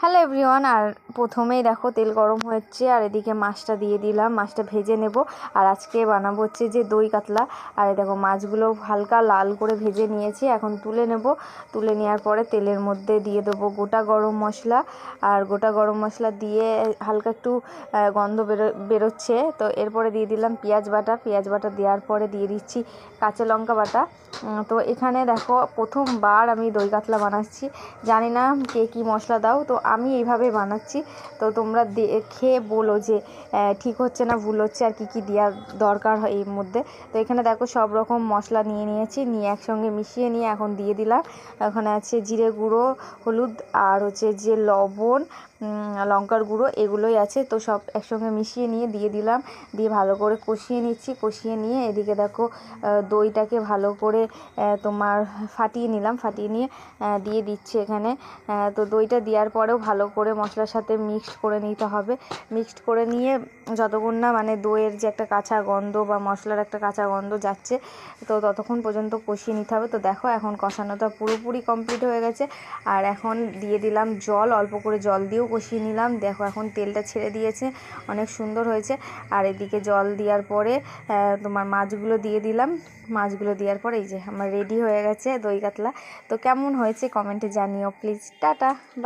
Hello everyone আর প্রথমেই দেখো তেল গরম হচ্ছে আর এদিকে মাছটা দিয়ে দিলাম, মাছটা ভেজে নেব। আর আজকে বানাবো হচ্ছে যে দই কাতলা। আর দেখো মাছগুলো হালকা লাল করে ভেজে নিয়েছি, এখন তুলে নেব। তুলে নেওয়ার পরে তেলের মধ্যে দিয়ে দেবো গোটা গরম মশলা। আর গোটা গরম মশলা দিয়ে হালকা একটু গন্ধ বেরো, বেরোচ্ছে। তো এরপরে দিয়ে দিলাম পেঁয়াজ বাটা। পেঁয়াজ বাটা দেওয়ার পরে দিয়ে দিচ্ছি কাঁচা লঙ্কা বাটা। তো এখানে দেখো প্রথমবার আমি দই কাতলা বানাচ্ছি। জানি না কে কী মশলা দাও, তো আমি এইভাবে বানাচ্ছি। তো তোমরা দেখে বলো যে ঠিক হচ্ছে না, ভুল হচ্ছে, আর কী কী দেওয়া দরকার হয় এর মধ্যে। তো এখানে দেখো সব রকম মশলা নিয়ে নিয়েছি, নিয়ে একসঙ্গে মিশিয়ে নিয়ে এখন দিয়ে দিলাম। এখানে আছে জিরে গুঁড়ো, হলুদ, আর হচ্ছে যে লবণ লঙ্কার গুঁড়ো, এগুলোই আছে। তো সব একসঙ্গে মিশিয়ে নিয়ে দিয়ে দিলাম। দিয়ে ভালো করে কষিয়ে নিচ্ছি, কষিয়ে নিয়ে এদিকে দেখো দইটাকে ভালো করে তোমার ফাটিয়ে নিলাম, ফাটিয়ে নিয়ে দিয়ে দিচ্ছি এখানে। তো দইটা দেওয়ার পরেও ভালো করে মশলার সাথে মিক্সড করে নিতে হবে। মিক্সড করে নিয়ে যতক্ষণ না মানে দইয়ের যে একটা কাঁচা গন্ধ বা মশলার একটা কাঁচা গন্ধ যাচ্ছে, তো ততক্ষণ পর্যন্ত কষিয়ে নিতে হবে। তো দেখো এখন কষানোটা পুরোপুরি কমপ্লিট হয়ে গেছে। আর এখন দিয়ে দিলাম জল, অল্প করে জল দিয়েও কষিয়ে নিলাম। দেখো এখন তেলটা ছেড়ে দিয়েছে, অনেক সুন্দর হয়েছে। আর এদিকে জল দেওয়ার পরে তোমার মাছগুলো দিয়ে দিলাম। মাছগুলো দেওয়ার পরে এই যে আমার রেডি হয়ে গেছে দই কাতলা। তো কেমন হয়েছে কমেন্টে জানিও প্লিজ টাটা বা